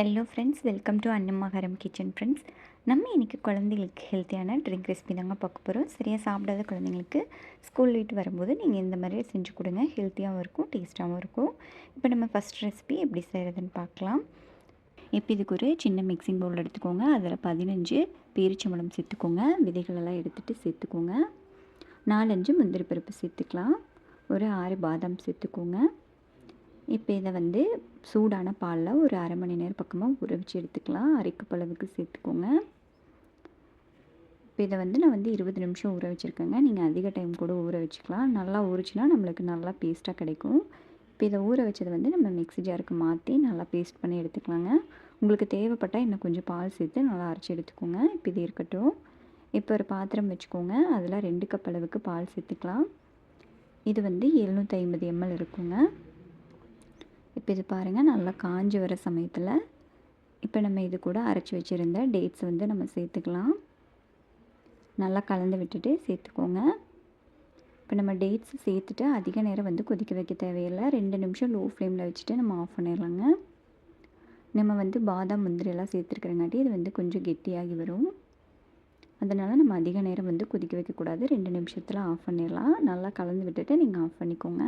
Hello friends welcome to Annamakaram kitchen friends நம்ம இன்றைக்கி குழந்தைங்களுக்கு ஹெல்த்தியான ட்ரிங்க் ரெசிபி தாங்க பார்க்க போகிறோம் சரியாக சாப்பிடாத குழந்தைங்களுக்கு ஸ்கூல் வீட்டு வரும்போது நீங்கள் இந்த மாதிரி செஞ்சு கொடுங்க. ஹெல்த்தியாகவும் இருக்கும் டேஸ்ட்டாகவும் இருக்கும். இப்போ நம்ம ஃபஸ்ட் ரெசிபி எப்படி செய்கிறதுன்னு பார்க்கலாம். இப்போ இதுக்கு ஒரு சின்ன மிக்சிங் பவுல் எடுத்துக்கோங்க. அதில் பதினஞ்சு பேரிச்சம்பழம் சேர்த்துக்கோங்க. விதைகளெல்லாம் எடுத்துகிட்டு சேர்த்துக்கோங்க. நாலஞ்சு முந்திரி பருப்பு சேர்த்துக்கலாம். ஒரு ஆறு பாதாம் சேர்த்துக்கோங்க. இப்போ இதை வந்து சூடான பாலில் ஒரு அரை மணி நேரம் பக்கமாக ஊற வச்சு எடுத்துக்கலாம். அரைக்கப்பளவுக்கு சேர்த்துக்கோங்க. இப்போ இதை வந்து நான் வந்து இருபது நிமிஷம் ஊற வச்சுருக்கேங்க. நீங்கள் அதிக டைம் கூட ஊற வச்சுக்கலாம். நல்லா ஊறிச்சுன்னா நம்மளுக்கு நல்லா பேஸ்ட்டாக கிடைக்கும். இப்போ இதை ஊற வச்சதை வந்து நம்ம மிக்ஸி ஜாருக்கு மாற்றி நல்லா பேஸ்ட் பண்ணி எடுத்துக்கலாங்க. உங்களுக்கு தேவைப்பட்டால் இன்னும் கொஞ்சம் பால் சேர்த்து நல்லா அரைச்சி எடுத்துக்கோங்க. இப்போ இது இருக்கட்டும். இப்போ ஒரு பாத்திரம் வச்சுக்கோங்க. அதில் ரெண்டு கப் அளவுக்கு பால் சேர்த்துக்கலாம். இது வந்து எழுநூற்றி ஐம்பது எம்எல் இருக்குங்க. இப்போ இது பாருங்கள் நல்லா காஞ்சி வர சமயத்தில் இப்போ நம்ம இது கூட அரைச்சி வச்சுருந்த டேட்ஸ் வந்து நம்ம சேர்த்துக்கலாம். நல்லா கலந்து விட்டுட்டு சேர்த்துக்கோங்க. இப்போ நம்ம டேட்ஸ் சேர்த்துட்டு அதிக நேரம் வந்து கொதிக்க வைக்க தேவையில்லை. ரெண்டு நிமிஷம் லோ ஃப்ளேமில் வச்சுட்டு நம்ம ஆஃப் பண்ணிடலாங்க. நம்ம வந்து பாதாம் முந்திரி எல்லாம் சேர்த்துருக்கிறங்காட்டி இது வந்து கொஞ்சம் கெட்டியாகி வரும். அதனால் நம்ம அதிக நேரம் வந்து கொதிக்க வைக்கக்கூடாது. ரெண்டு நிமிஷத்தில் ஆஃப் பண்ணிடலாம். நல்லா கலந்து விட்டுட்டு நீங்கள் ஆஃப் பண்ணிக்கோங்க.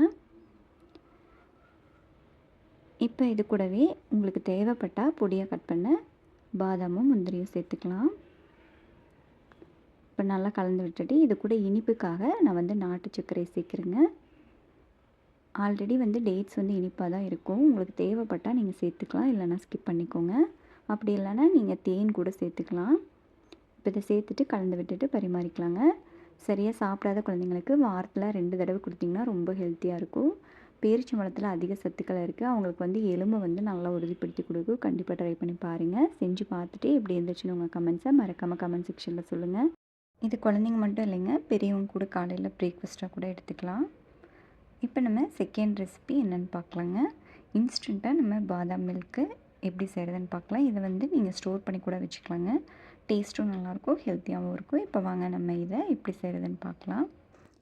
இப்போ இது கூடவே உங்களுக்கு தேவைப்பட்டால் பொடியாக கட் பண்ண பாதாமும் முந்திரியும் சேர்த்துக்கலாம். இப்போ நல்லா கலந்து விட்டுட்டு இது கூட இனிப்புக்காக நான் வந்து நாட்டு சர்க்கரை சேர்க்குறேங்க. ஆல்ரெடி வந்து டேட்ஸ் வந்து இனிப்பாக தான் இருக்கும். உங்களுக்கு தேவைப்பட்டால் நீங்கள் சேர்த்துக்கலாம் இல்லைனா ஸ்கிப் பண்ணிக்கோங்க. அப்படி இல்லைன்னா நீங்கள் தேன் கூட சேர்த்துக்கலாம். இப்போ இதை சேர்த்துட்டு கலந்து விட்டுட்டு பரிமாறிக்கலாங்க. சரியாக சாப்பிடாத குழந்தைங்களுக்கு வாரத்தில் ரெண்டு தடவை கொடுத்திங்கன்னா ரொம்ப ஹெல்த்தியாக இருக்கும். பேரிச்சம்பழத்தில் அதிக சத்துக்கள் இருக்குது அவங்களுக்கு வந்து எலும்பை வந்து நல்லா உறுதிப்படுத்தி கொடுக்கும். கண்டிப்பாக ட்ரை பண்ணி பாருங்கள் செஞ்சு பார்த்துட்டு எப்படி இருந்துச்சுன்னு உங்கள் கமெண்ட்ஸை மறக்காமல் கமெண்ட் செக்ஷனில் சொல்லுங்கள் இது குழந்தைங்க மட்டும் இல்லைங்க பெரியவங்க கூட காலையில் பிரேக்ஃபாஸ்ட்டாக கூட எடுத்துக்கலாம். இப்போ நம்ம செகண்ட் ரெசிபி என்னென்னு பார்க்கலாங்க. இன்ஸ்டண்ட்டாக நம்ம பாதாம் மில்க்கு எப்படி செய்கிறதுன்னு பார்க்கலாம். இதை வந்து நீங்கள் ஸ்டோர் பண்ணி கூட வச்சுக்கலாங்க. டேஸ்ட்டும் நல்லாயிருக்கும் ஹெல்த்தியாகவும் இருக்கும் இப்போ வாங்க நம்ம இதை எப்படி செய்கிறதுன்னு பார்க்கலாம்.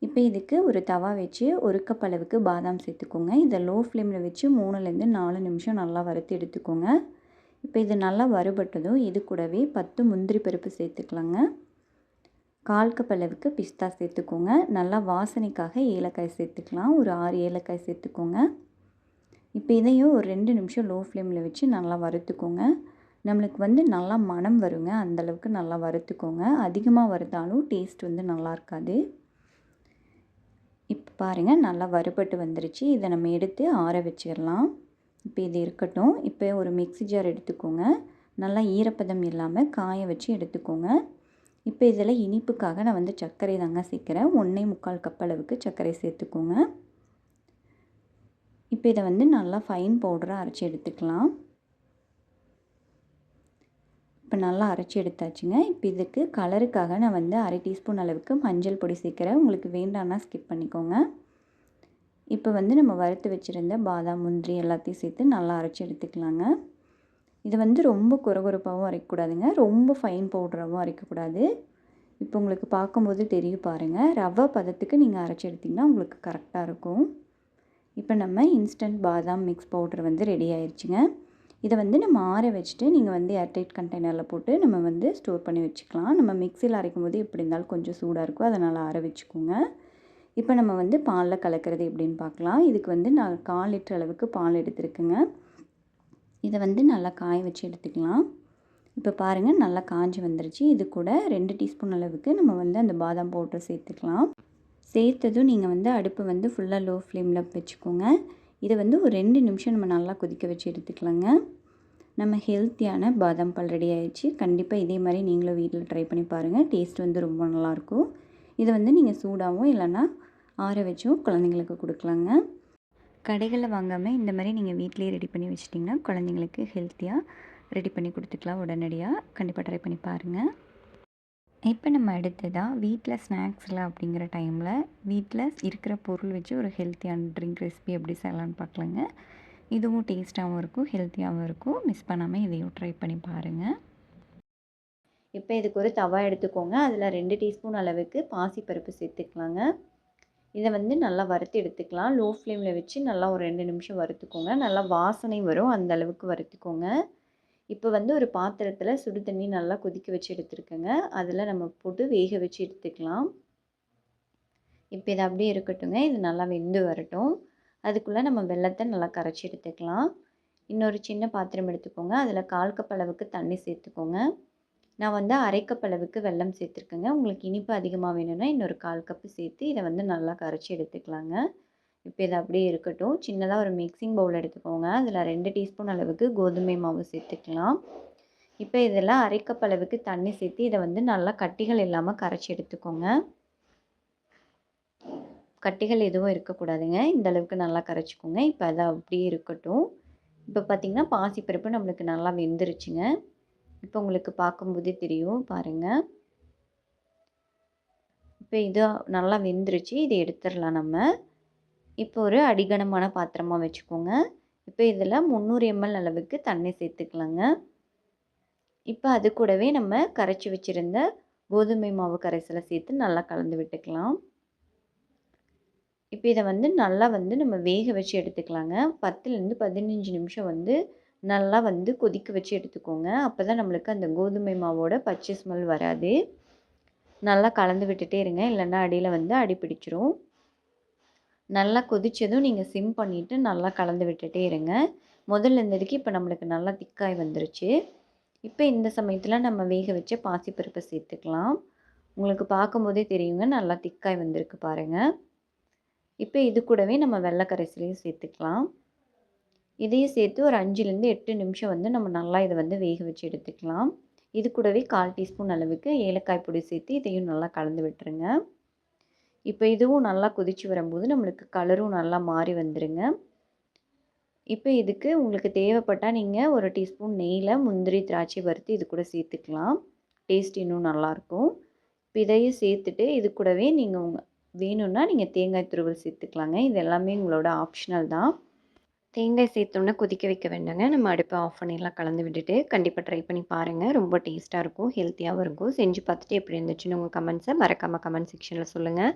இப்போ இதுக்கு ஒரு தவா வச்சு ஒரு கப் அளவுக்கு பாதாம் சேர்த்துக்கோங்க. இதை லோ ஃப்ளேமில் வச்சு மூணுலேருந்து நாலு நிமிஷம் நல்லா வறுத்து எடுத்துக்கோங்க. இப்போ இது நல்லா வறுபட்டதும் இது கூடவே பத்து முந்திரி பருப்பு சேர்த்துக்கலாங்க. கால் கப் அளவுக்கு பிஸ்தா சேர்த்துக்கோங்க. நல்லா வாசனைக்காக ஏலக்காய் சேர்த்துக்கலாம். ஒரு ஆறு ஏலக்காய் சேர்த்துக்கோங்க. இப்போ இதையும் ஒரு ரெண்டு நிமிஷம் லோ ஃப்ளேமில் வச்சு நல்லா வறுத்துக்கோங்க. நம்மளுக்கு வந்து நல்லா மனம் வருங்க. அந்தளவுக்கு நல்லா வறுத்துக்கோங்க. அதிகமாக வறுத்தாலும் டேஸ்ட் வந்து நல்லா இருக்காது. பாருங்கள் நல்லா வறுபட்டு வந்துருச்சு. இதை நம்ம எடுத்து ஆற வச்சிடலாம் இப்போ இது இருக்கட்டும். இப்போ ஒரு மிக்ஸி ஜார் எடுத்துக்கோங்க. நல்லா ஈரப்பதம் இல்லாமல் காய வச்சு எடுத்துக்கோங்க. இப்போ இதில் இனிப்புக்காக நான் வந்து சர்க்கரை தாங்க சேர்க்குறேன். ஒன்றே முக்கால் கப் அளவுக்கு சர்க்கரை சேர்த்துக்கோங்க. இப்போ இதை வந்து நல்லா ஃபைன் பவுடராக அரைச்சி எடுத்துக்கலாம். இப்போ நல்லா அரைச்சி எடுத்தாச்சுங்க. இப்போ இதுக்கு கலருக்காக நான் வந்து அரை டீஸ்பூன் அளவுக்கு மஞ்சள் பொடி சேர்க்குறேன். உங்களுக்கு வேண்டான்னா ஸ்கிப் பண்ணிக்கோங்க. இப்போ வந்து நம்ம வறுத்து வச்சுருந்த பாதாம் முந்திரி எல்லாத்தையும் சேர்த்து நல்லா அரைச்சி எடுத்துக்கலாங்க. இது வந்து ரொம்ப குறகுறப்பாகவும் அரைக்கக்கூடாதுங்க. ரொம்ப ஃபைன் பவுடராகவும் அரைக்கக்கூடாது. இப்போ உங்களுக்கு பார்க்கும்போது தெரியும் பாருங்கள் ரவை பதத்துக்கு நீங்கள் அரைச்சி எடுத்திங்கன்னா உங்களுக்கு கரெக்டாக இருக்கும். இப்போ நம்ம இன்ஸ்டன்ட் பாதாம் மிக்ஸ் பவுடர் வந்து ரெடி ஆயிடுச்சுங்க இதை வந்து நம்ம ஆற வச்சுட்டு நீங்கள் வந்து ஏர்டைட் கண்டெய்னரில் போட்டு நம்ம வந்து ஸ்டோர் பண்ணி வச்சுக்கலாம். நம்ம மிக்சியில் அரைக்கும் போது எப்படி இருந்தாலும் கொஞ்சம் சூடாக இருக்கும். அதனால் ஆற வச்சுக்கோங்க. இப்போ நம்ம வந்து பாலில் கலக்கிறது எப்படின்னு பார்க்கலாம். இதுக்கு வந்து நான் கால் லிட்டர் அளவுக்கு பால் எடுத்துருக்குங்க. இதை வந்து நல்லா காய வச்சு எடுத்துக்கலாம். இப்போ பாருங்கள் நல்லா காஞ்சி வந்துருச்சு. இது கூட ரெண்டு டீஸ்பூன் அளவுக்கு நம்ம வந்து அந்த பாதாம் பவுடர் சேர்த்துக்கலாம். சேர்த்ததும் நீங்கள் வந்து அடுப்பு வந்து ஃபுல்லாக லோ ஃப்ளேமில் வச்சுக்கோங்க. இதை வந்து ஒரு ரெண்டு நிமிஷம் நம்ம நல்லா கொதிக்க வச்சு எடுத்துக்கலாங்க. நம்ம ஹெல்த்தியான பாதாம் பால் ரெடி ஆகிடுச்சு கண்டிப்பாக இதே மாதிரி நீங்களும் வீட்டில் ட்ரை பண்ணி பாருங்கள் டேஸ்ட் வந்து ரொம்ப நல்லாயிருக்கும். இதை வந்து நீங்கள் சூடாகவும் இல்லைன்னா ஆற வச்சும் குழந்தைங்களுக்கு கொடுக்கலாங்க. கடைகளில் வாங்காமல் இந்த மாதிரி நீங்கள் வீட்லேயே ரெடி பண்ணி வச்சிட்டிங்கன்னா குழந்தைங்களுக்கு ஹெல்த்தியாக ரெடி பண்ணி கொடுத்துக்கலாம் உடனடியாக கண்டிப்பாக ட்ரை பண்ணி பாருங்கள் இப்போ நம்ம அடுத்ததாக வீட்டில் ஸ்நாக்ஸில் அப்படிங்கிற டைமில் வீட்டில் இருக்கிற பொருள் வச்சு ஒரு ஹெல்த்தியான ட்ரிங்க் ரெசிபி எப்படி செய்யலான்னு பார்க்கலாங்க. இதுவும் டேஸ்ட்டாகவும் இருக்கும் ஹெல்த்தியாகவும் இருக்கும். மிஸ் பண்ணாமல் இதையும் ட்ரை பண்ணி பாருங்கள் இப்போ இதுக்கு ஒரு தவா எடுத்துக்கோங்க. அதில் ரெண்டு டீஸ்பூன் அளவுக்கு பாசிப்பருப்பு சேர்த்துக்கலாங்க. இதை வந்து நல்லா வறுத்து எடுத்துக்கலாம். லோ ஃப்ளேமில் வச்சு நல்லா ஒரு ரெண்டு நிமிஷம் வறுத்துக்கோங்க. நல்லா வாசனை வரும் அந்த அளவுக்கு வறுத்துக்கோங்க. இப்போ வந்து ஒரு பாத்திரத்தில் சுடு தண்ணி நல்லா கொதிக்க வச்சு எடுத்துருக்கேங்க. அதில் நம்ம போட்டு வேக வச்சு எடுத்துக்கலாம். இப்போ இது அப்படியே இருக்கட்டுங்க இது நல்லா வெந்து வரட்டும். அதுக்குள்ளே நம்ம வெள்ளத்தை நல்லா கரைச்சி எடுத்துக்கலாம். இன்னொரு சின்ன பாத்திரம் எடுத்துக்கோங்க. அதில் கால் கப் அளவுக்கு தண்ணி சேர்த்துக்கோங்க. நான் வந்து அரை கப் அளவுக்கு வெல்லம் சேர்த்துருக்கேங்க. உங்களுக்கு இனிப்பு அதிகமாக வேணும்னா இன்னொரு கால் கப்பு சேர்த்து இதை வந்து நல்லா கரைச்சி எடுத்துக்கலாங்க. இப்போ இது அப்படியே இருக்கட்டும். சின்னதாக ஒரு மிக்சிங் பவுல் எடுத்துக்கோங்க. அதில் ரெண்டு டீஸ்பூன் அளவுக்கு கோதுமை மாவு சேர்த்துக்கலாம். இப்போ இதெல்லாம் அரைக்கப் அளவுக்கு தண்ணி சேர்த்து இதை வந்து நல்லா கட்டிகள் இல்லாமல் கரைச்சி எடுத்துக்கோங்க. கட்டிகள் எதுவும் இருக்கக்கூடாதுங்க. இந்த அளவுக்கு நல்லா கரைச்சிக்கோங்க. இப்போ அதை அப்படியே இருக்கட்டும். இப்போ பார்த்திங்கன்னா பாசிப்பருப்பு நம்மளுக்கு நல்லா வெந்துருச்சுங்க. இப்போ உங்களுக்கு பார்க்கும்போதே தெரியும். பாருங்கள் இப்போ இது நல்லா வெந்துருச்சு. இதை எடுத்துடலாம் நம்ம. இப்போ ஒரு அடிகனமான பாத்திரமாக வச்சுக்கோங்க. இப்போ இதில் முந்நூறு எம்எல் அளவுக்கு தண்ணி சேர்த்துக்கலாங்க. இப்போ அது கூடவே நம்ம கரைச்சி வச்சுருந்த கோதுமை மாவு கரைசலை சேர்த்து நல்லா கலந்து விட்டுக்கலாம். இப்போ இதை வந்து நல்லா வந்து நம்ம வேக வச்சு எடுத்துக்கலாங்க. பத்துலேருந்து பதினஞ்சு நிமிஷம் வந்து நல்லா வந்து கொதிக்க வச்சு எடுத்துக்கோங்க. அப்போ தான் நம்மளுக்கு அந்த கோதுமை மாவோட பச்சை ஸ்மெல் வராது. நல்லா கலந்து விட்டுட்டே இருங்க. இல்லைன்னா அடியில் வந்து அடி பிடிச்சிரும். நல்லா கொதித்ததும் நீங்கள் சிம் பண்ணிவிட்டு நல்லா கலந்து விட்டுட்டே இருங்க. முதல்ல இருந்ததுக்கு இப்போ நம்மளுக்கு நல்லா திக்காய் வந்துருச்சு. இப்போ இந்த சமயத்தில் நம்ம வேக வச்ச பாசிப்பருப்பை சேர்த்துக்கலாம். உங்களுக்கு பார்க்கும்போதே தெரியுங்க நல்லா திக்காய் வந்திருக்கு பாருங்கள் இப்போ இது கூடவே நம்ம வெள்ளை கரைசலையும் சேர்த்துக்கலாம். இதையும் சேர்த்து ஒரு அஞ்சுலேருந்து எட்டு நிமிஷம் வந்து நம்ம நல்லா இதை வந்து வேக வச்சு எடுத்துக்கலாம். இது கூடவே கால் டீஸ்பூன் அளவுக்கு ஏலக்காய் பொடி சேர்த்து இதையும் நல்லா கலந்து விட்டுருங்க. இப்போ இதுவும் நல்லா கொதித்து வரும்போது நம்மளுக்கு கலரும் நல்லா மாறி வந்துடுங்க இப்போ இதுக்கு உங்களுக்கு தேவைப்பட்டால் நீங்கள் ஒரு டீஸ்பூன் நெய்யில் முந்திரி திராட்சை வறுத்து இது கூட சேர்த்துக்கலாம். டேஸ்ட் இன்னும் நல்லாயிருக்கும் இப்போ இதையும் சேர்த்துட்டு இது கூடவே நீங்கள் உங்கள் வேணும்னா நீங்கள் தேங்காய் துருவல் சேர்த்துக்கலாங்க. இது எல்லாமே உங்களோட ஆப்ஷனல் தான். தேங்காய் சேர்த்தோன்னே கொதிக்க வைக்க வேண்டாங்க. நம்ம அடுப்பை ஆஃப் பண்ணிடலாம் கலந்து விட்டுட்டு. கண்டிப்பாக ட்ரை பண்ணி பாருங்கள் ரொம்ப டேஸ்ட்டாக இருக்கும் ஹெல்த்தியாகவும் இருக்கும். செஞ்சு பார்த்துட்டு எப்படி இருந்துச்சுன்னு உங்கள் கமெண்ட்ஸை மறக்காமல் கமெண்ட் செக்ஷனில் சொல்லுங்கள்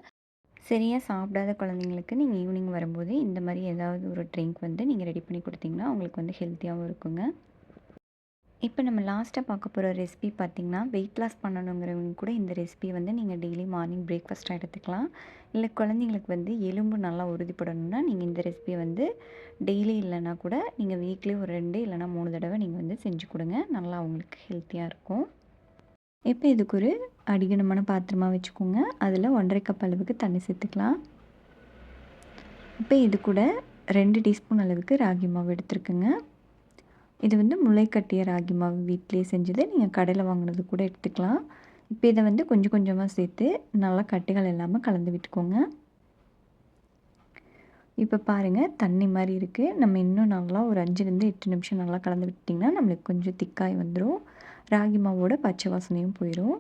சரியாக சாப்பிடாத குழந்தைங்களுக்கு நீங்கள் ஈவினிங் வரும்போது இந்த மாதிரி ஏதாவது ஒரு ட்ரிங்க் வந்து நீங்கள் ரெடி பண்ணி கொடுத்தீங்கன்னா அவங்களுக்கு வந்து ஹெல்த்தியாகவும் இருக்குங்க. இப்போ நம்ம லாஸ்ட்டாக பார்க்க போகிற ரெசிபி பார்த்திங்கன்னா வெயிட் லாஸ் பண்ணணுங்கிறவங்க கூட இந்த ரெசிபி வந்து நீங்கள் டெய்லி மார்னிங் பிரேக்ஃபாஸ்ட்டாக எடுத்துக்கலாம். இல்லை குழந்தைங்களுக்கு வந்து எலும்பு நல்லா உறுதிப்படணும்னா நீங்கள் இந்த ரெசிபியை வந்து டெய்லி இல்லைனா கூட நீங்கள் வீக்லி ஒரு ரெண்டு இல்லைனா மூணு தடவை நீங்கள் வந்து செஞ்சு கொடுங்க. நல்லா அவங்களுக்கு ஹெல்த்தியாக இருக்கும். இப்போ இதுக்கு ஒரு அடிகனமான பாத்திரமாக வச்சுக்கோங்க. அதில் ஒன்றரை கப் அளவுக்கு தண்ணி சேர்த்துக்கலாம். இப்போ இது கூட ரெண்டு டீஸ்பூன் அளவுக்கு ராகி மாவு எடுத்துருக்குங்க. இது வந்து முளைக்கட்டிய ராகி மாவு வீட்டிலேயே செஞ்சது. நீங்கள் கடையில் வாங்கினது கூட எடுத்துக்கலாம். இப்போ இதை வந்து கொஞ்சம் கொஞ்சமாக சேர்த்து நல்லா கட்டிகள் இல்லாமல் கலந்து விட்டுக்கோங்க. இப்போ பாருங்கள் தண்ணி மாதிரி இருக்குது நம்ம இன்னும் நல்லா ஒரு அஞ்சுலேருந்து எட்டு நிமிஷம் நல்லா கலந்து விட்டிங்கன்னா நம்மளுக்கு கொஞ்சம் திக்காய் வந்துடும் ராகி மாவோட பச்சை வாசனையும் போயிடும்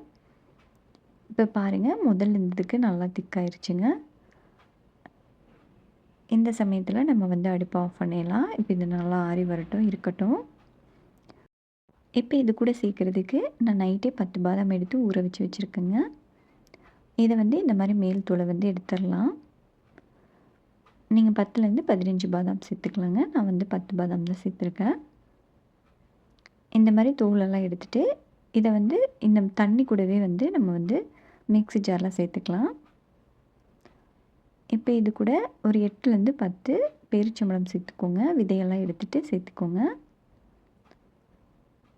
இப்போ பாருங்கள் முதல் இருந்ததுக்கு நல்லா திக்காயிருச்சுங்க இந்த சமயத்தில் நம்ம வந்து அடுப்பை ஆஃப் பண்ணிடலாம். இப்போ இது நல்லா ஆறி வரட்டும் இருக்கட்டும். இப்போ இது கூட சேர்க்குறதுக்கு நான் நைட்டே பத்து பாதாம் எடுத்து ஊற வச்சு வச்சுருக்கேங்க. இதை வந்து இந்த மாதிரி மேல் தூளை வந்து எடுத்துடலாம். நீங்கள் பத்துலேருந்து பதினஞ்சு பாதாம் சேர்த்துக்கலாங்க. நான் வந்து பத்து பாதாம் தான் சேர்த்துருக்கேன். இந்த மாதிரி தோலெல்லாம் எடுத்துகிட்டு இதை வந்து இந்த தண்ணி கூடவே வந்து நம்ம வந்து மிக்ஸி ஜாரில் சேர்த்துக்கலாம். இப்போ இது கூட ஒரு எட்டுலேருந்து பத்து பேரிச்சம்பழம் சேர்த்துக்கோங்க. விதையெல்லாம் எடுத்துகிட்டு சேர்த்துக்கோங்க.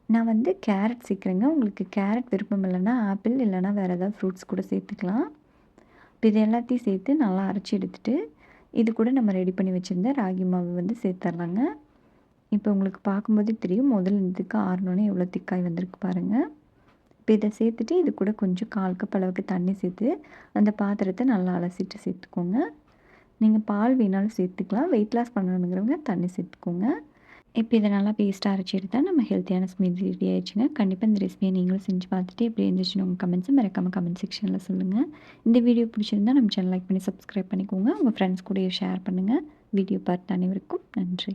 நான் வந்து கேரட் சேர்க்குறேங்க. உங்களுக்கு கேரட் விருப்பம் இல்லைன்னா ஆப்பிள் இல்லைனா வேறு ஏதாவது ஃப்ரூட்ஸ் கூட சேர்த்துக்கலாம். இப்போ இது எல்லாத்தையும் சேர்த்து நல்லா அரைச்சி எடுத்துகிட்டு இது கூட நம்ம ரெடி பண்ணி வச்சுருந்த ராகி மாவு வந்து சேர்த்துர்லாங்க இப்போ உங்களுக்கு பார்க்கும்போதே தெரியும். முதல்ல இதுக்கு ஆறுனோன்னே எவ்வளோ திக்காய் வந்திருக்கு பாருங்கள் இப்போ இதை சேர்த்துட்டு இது கூட கொஞ்சம் கால் கப் அளவுக்கு தண்ணி சேர்த்து அந்த பாத்திரத்தை நல்லா அலசிட்டு சேர்த்துக்கோங்க. நீங்கள் பால் வேணாலும் சேர்த்துக்கலாம். வெயிட் லாஸ் பண்ணணுங்கிறவங்க தண்ணி சேர்த்துக்கோங்க. இப்போ இதை நல்லா பேஸ்ட்டாக அரைச்சி எடுத்தால் நம்ம ஹெல்த்தியான ஸ்மெல் ரெடி ஆயிடுச்சுங்க. கண்டிப்பாக இந்த ரெசிபியை நீங்களும் செஞ்சு பார்த்துட்டு எப்படி இருந்துச்சுன்னு உங்கள் கமெண்ட்ஸை மறக்காமல் கமெண்ட் செக்ஷனில் சொல்லுங்கள் இந்த வீடியோ பிடிச்சிருந்தால் நம்ம சேனல் லைக் பண்ணி சப்ஸ்கிரைப் பண்ணிக்கோங்க. உங்கள் ஃப்ரெண்ட்ஸ் கூட ஷேர் பண்ணுங்கள் வீடியோ பார்த்து அனைவருக்கும் நன்றி.